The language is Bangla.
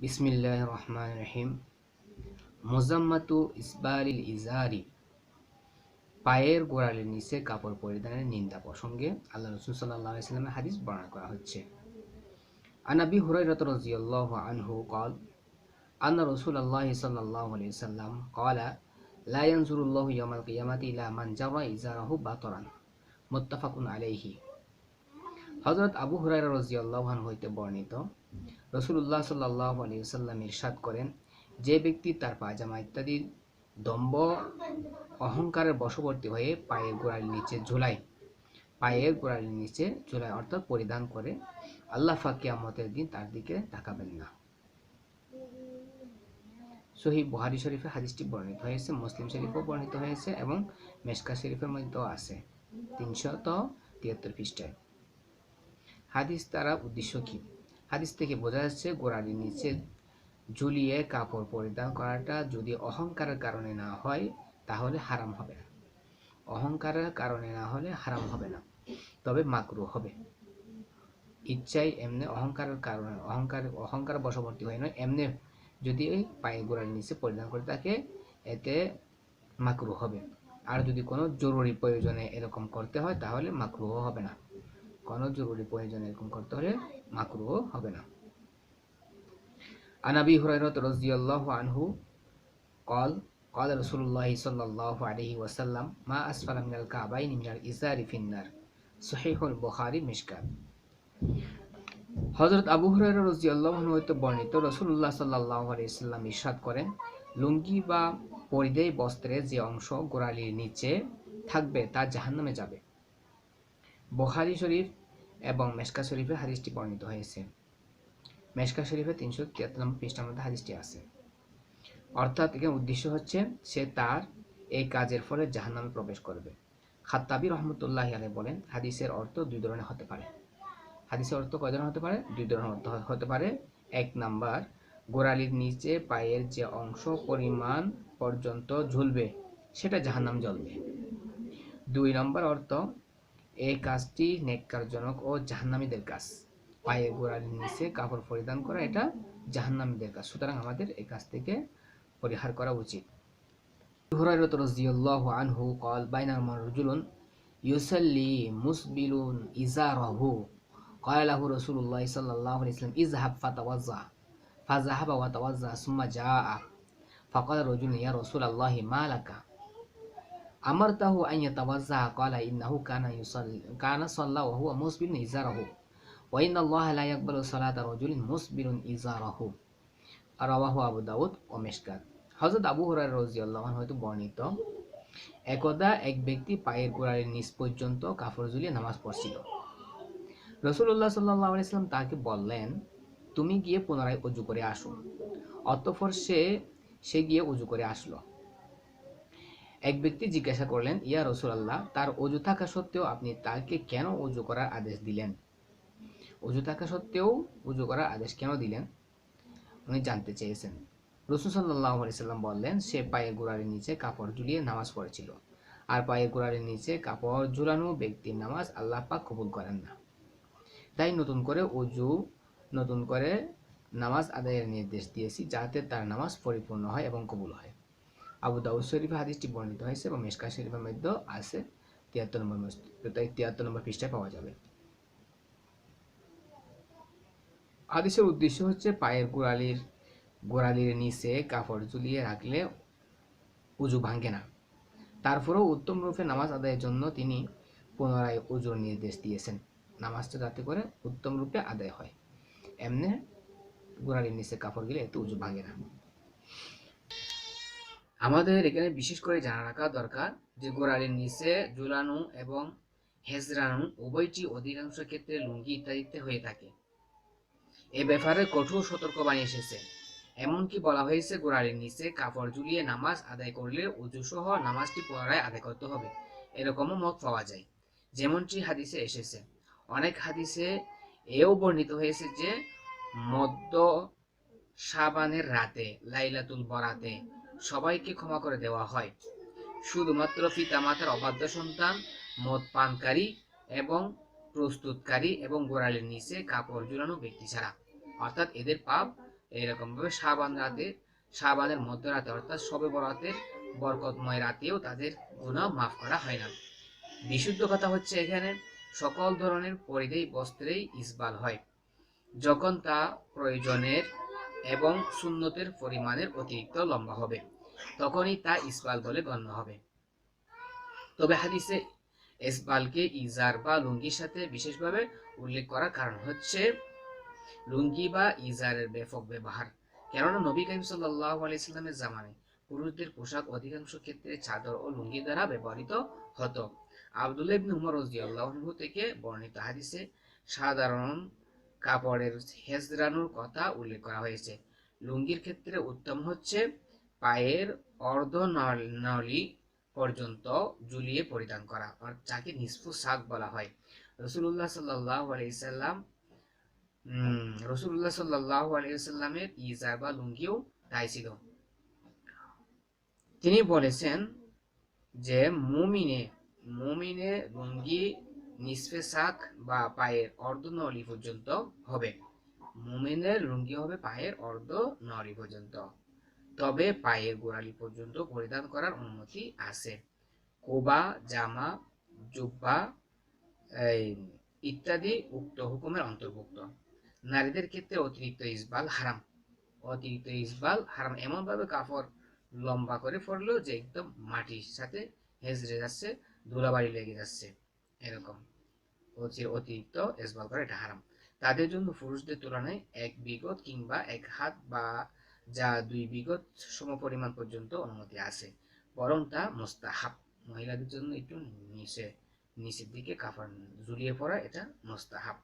বিসমিল্লাহ রহমান রহিম মোজাম্মাতু ইসবারিল ইজারি। পায়ের গোড়ালের নিচে কাপড় পরিধানের নিন্দা প্রসঙ্গে আল্লাহ রসুল সাল্লাহ সাল্লামের হাদিস বর্ণনা করা হচ্ছে। আনাবি হুরাইরাত রাজিয়াল্লাহু আনহু কল আন্না রসুল আল্লাহ সাল্লাল্লাহু আলাইহি সাল্লাম কলা, লা ইয়ানজুরুল্লাহু ইয়াওমাল কিয়ামাতি ইলা মান জারা ইজারাহু বাতরান। মুত্তাফাকুন আলাইহি। হযরত আবু হুরাইরা রাজিয়াল্লাহু আনহু হইতে বর্ণিত রসুল্লাহ সাল্লাহ আলিয়াল্লাম ইরশাদ করেন, যে ব্যক্তি তার পায়জামা ইত্যাদি দম্ব অহংকারের বশবর্তী হয়ে পায়ের গোড়ালির নিচে ঝুলায়, পায়ের গোড়ালির নিচে ঝুলায় অর্থাৎ পরিধান করে, আল্লাহ ফাঁকি আমতের দিন তার দিকে তাকাবেন না। সহি বহারি শরীফে হাদিসটি বর্ণিত হয়েছে, মুসলিম শরীফও বর্ণিত হয়েছে এবং মেশকা শরীফের মধ্যেও আছে, তিনশত তিয়াত্তর খ্রিস্টায় হাদিস দ্বারা উদ্দেশ্য কী? হাদিস থেকে বোঝা যাচ্ছে, গোড়ালির নিচে ঝুলিয়ে কাপড় পরিধান করাটা যদি অহংকারের কারণে না হয়, তাহলে হারাম হবে না। অহংকারের কারণে না হলে হারাম হবে না, তবে মাকরু হবে। ইচ্ছাই এমনি অহংকারের কারণে, অহংকার অহংকার বশবর্তী হয় না এমনি যদি পায়ে গোড়ার নিচে পরিধান করে থাকে, এতে মাকরু হবে। আর যদি কোনো জরুরি প্রয়োজনে এরকম করতে হয়, তাহলে মাকরুও হবে না। কোনো জরুরি প্রয়োজনে এরকম করতে হলে মাকরুও হবে না আনাবি হুরাইরাত রাদিয়াল্লাহু আনহু قال قال رسول الله صلى الله عليه وسلم ما أسفل من الكعبين من الإزار في النار صحيح البخاري مشكات হযরত আবু হুরায়রা রাদিয়াল্লাহু আনহু হতে বর্ণিত রাসূলুল্লাহ সাল্লাল্লাহু আলাইহি সাল্লাম ইরশাদ করেন লুঙ্গি বা পরিধেয় বস্ত্রের যে অংশ গোড়ালির নিচে থাকবে তা জাহান্নামে যাবে বুখারী শরীফ এবং মেশকা শরীফে হাদিসটি বর্ণিত হয়েছে। মেশকা শরীফে তিনশো তিয়াত্তর নম্বর পৃষ্ঠার মধ্যে হাদিসটি আছে। অর্থাৎ এখানে উদ্দেশ্য হচ্ছে, সে তার এই কাজের ফলে জাহান্নামে প্রবেশ করবে। খাত্তাবি রহমতুল্লাহ আলাই বলেন, হাদিসের অর্থ দুই ধরনের হতে পারে। হাদিসের অর্থ কয় ধরনের হতে পারে? দুই ধরনের অর্থ হতে পারে। এক নাম্বার, গোড়ালির নিচে পায়ের যে অংশ পরিমাণ পর্যন্ত ঝুলবে, সেটা জাহান্নাম জ্বলবে। দুই নম্বর অর্থ এই কাজটি নেককারজনক ও জাহান্নামীদের কাজ পায়ে গোড়ালির নিচে কাপড় পরিধান করা এটা জাহান্নামীদের কাজ সুতরাং আমাদের এই কাজ থেকে পরিহার করা উচিত হুরাইরাত রাদিয়াল্লাহু আনহু قال بينما رجل يصلي مسبل إزاره قال له رسول الله صلى الله عليه وسلم اذهب فتوضأ فذهب وتوضأ ثم جاء فقال رجل يا رسول الله ما لك amartahu an yatawazza, qala innahu kana yusalli, kana salla wa huwa musbirun izarahu. Wa inna Allah la yaqbalu salata rajulin musbirun izarahu. রাওয়াহু আবু দাউদ ও মিশকাত হযরত আবু হুরায়রা রাদিয়াল্লাহু আনহু হতে বর্ণিত, একদা এক ব্যক্তি পায়ের গোড়ালির নিচ পর্যন্ত কাফর ঝুলিয়ে নামাজ পড়ছিল। রসুল্লাহ সাল্লাহ আলাইসাল্লাম তাকে বললেন, তুমি গিয়ে পুনরায় উজু করে আসো। অতঃপর সে সে গিয়ে উজু করে আসলো। এক ব্যক্তি জিজ্ঞাসা করলেন, ইয়া রসুলাল্লাহ, তার অজু থাকা সত্ত্বেও আপনি তাকে কেন উজু করার আদেশ দিলেন? অজু থাকা সত্ত্বেও উজু করার আদেশ কেন দিলেন? উনি জানতে চেয়েছেন। রসুল সাল্লাহ সাল্লাম বললেন, সে পায়ের গোড়ালির নিচে কাপড় ঝুলিয়ে নামাজ পড়েছিল। আর পায়ের গোড়ালির নিচে কাপড় ঝুলানো ব্যক্তির নামাজ আল্লাহ পাক কবুল করেন না। তাই নতুন করে উজু নতুন করে নামাজ আদায়ের নির্দেশ দিয়েছি যাতে তার নামাজ পরিপূর্ণ হয় এবং কবুল হয়। আবু দাউদ শরীফে হাদিসটি বর্ণিত হয়েছে এবং মেশকা শরীফের মধ্যেও আছে তিয়াত্তর নম্বর তাই তিয়াত্তর নম্বর পৃষ্ঠায় পাওয়া যাবে। হাদিসের উদ্দেশ্য হচ্ছে পায়ের গোড়ালির গোড়ালির নিচে কাপড় ঝুলিয়ে রাখলে উজু ভাঙে না। তারপরেও উত্তম রূপে নামাজ আদায়ের জন্য তিনি পুনরায় উজুর নির্দেশ দিয়েছেন। নামাজটা যাতে করে উত্তম রূপে আদায় হয়। এমনি গোড়ালির নিচে কাপড় গেলে এত উজু ভাঙে না। আমাদের এখানে বিশেষ করে জানা রাখা দরকার যে গোড়ালির নিচে ঝুলানো এবং হেজরানো উভয়টি অধিকাংশ ক্ষেত্রে লুঙ্গি ইত্যাদিতে হয়ে থাকে। এ ব্যাপারে কঠোর সতর্কবাণী এসেছে। এমনকি বলা হয়েছে গোড়ালির নিচে কাপড় ঝুলিয়ে নামাজ আদায় করলে উজু সহ নামাজটি পুনরায় আদায় করতে হবে। এরকমও মত পাওয়া যায়। যেমনটি হাদিসে এসেছে। অনেক হাদিসে এও বর্ণিত হয়েছে যে মদ্য সাবানের রাতে, লাইলাতুল বরাতে সবাইকে ক্ষমা করে দেওয়া হয়। শুধুমাত্র পিতামাতার অবাধ্য সন্তান, মদ পানকারী এবং প্রস্তুতকারী এবং গোড়ালির নিচে কাপড় ঝুলানো ব্যক্তি ছাড়া। অর্থাৎ এদের পাপ এইরকম ভাবে শাবান রাতে শাবানের মধ্যরাতে অর্থাৎ সবে বরাতের বরকতময় রাতেও তাদের গুনাহ মাফ করা হয় না। বিশুদ্ধ কথা হচ্ছে এখানে, সকল ধরনের পরিধেয় বস্ত্রেই ইসবাল হয়। যখন তা প্রয়োজনের এবং সুন্নতের পরিমাণের অতিরিক্ত লম্বা হবে। তখনই তা ইসবাল বলে গণ্য হবে। তবে হাদিসে ইসবালকে ইজার বা লুঙ্গির সাথে বিশেষভাবে উল্লেখ করার কারণ হচ্ছে লুঙ্গি বা ইজারের ব্যাপক ব্যবহার। কেননা নবী করিম সাল্লাহ আলাইস্লামের জামানে পুরুষদের পোশাক অধিকাংশ ক্ষেত্রে চাদর ও লুঙ্গি দ্বারা ব্যবহৃত হতো। আবদুল্লাহ থেকে বর্ণিত হাদিসে সাধারণ কাপড়ের হেজরানোর কথা উল্লেখ করা হয়েছে। লুঙ্গির ক্ষেত্রে উত্তম হচ্ছে পায়ের অর্ধ নলি পর্যন্ত জুলিয়ে পরিধান করা যাকে নিসফু শাক বলা হয়। রসুল্লাহ সাল্লাহ আলাইসাল্লাম রসুল্লাহ সাল্লাহ আলাইসাল্লামের ইজার বা লুঙ্গিও তাই ছিল। তিনি বলেছেন যে মুমিনে মুমিনে লুঙ্গি নিসফে শাক বা পায়ের অর্ধ নলি পর্যন্ত হবে। মুমিনের লুঙ্গি হবে পায়ের অর্ধ নলি পর্যন্ত। তবে পায়ের গোড়ালি পর্যন্ত পরিধান করার অনুমতি আছে। কোবা, জামা, জুব্বা ইত্যাদি উক্ত হুকুমের অন্তর্ভুক্ত। নারীদের ক্ষেত্রে অতিরিক্ত ইসবাল হারাম। অতিরিক্ত ইসবাল হারাম এমন ভাবে কাপড় লম্বা করে পড়ল যে একদম মাটির সাথে হেজড়ে যাচ্ছে ধুলাবাড়ি লেগে যাচ্ছে। এরকম। হচ্ছে অতিরিক্ত এসবাল করা, এটা হারাম। তাদের জন্য পুরুষদের তুলনায় এক বিগত কিংবা এক হাত বা যা দুই বিগত সমপরিমাণ পর্যন্ত অনুমতি আছে। বরং তা মোস্তাহাব। মহিলাদের জন্য একটু নিচে, নিচের দিকে কাফার ঝুলিয়ে পড়া এটা মোস্তাহাব।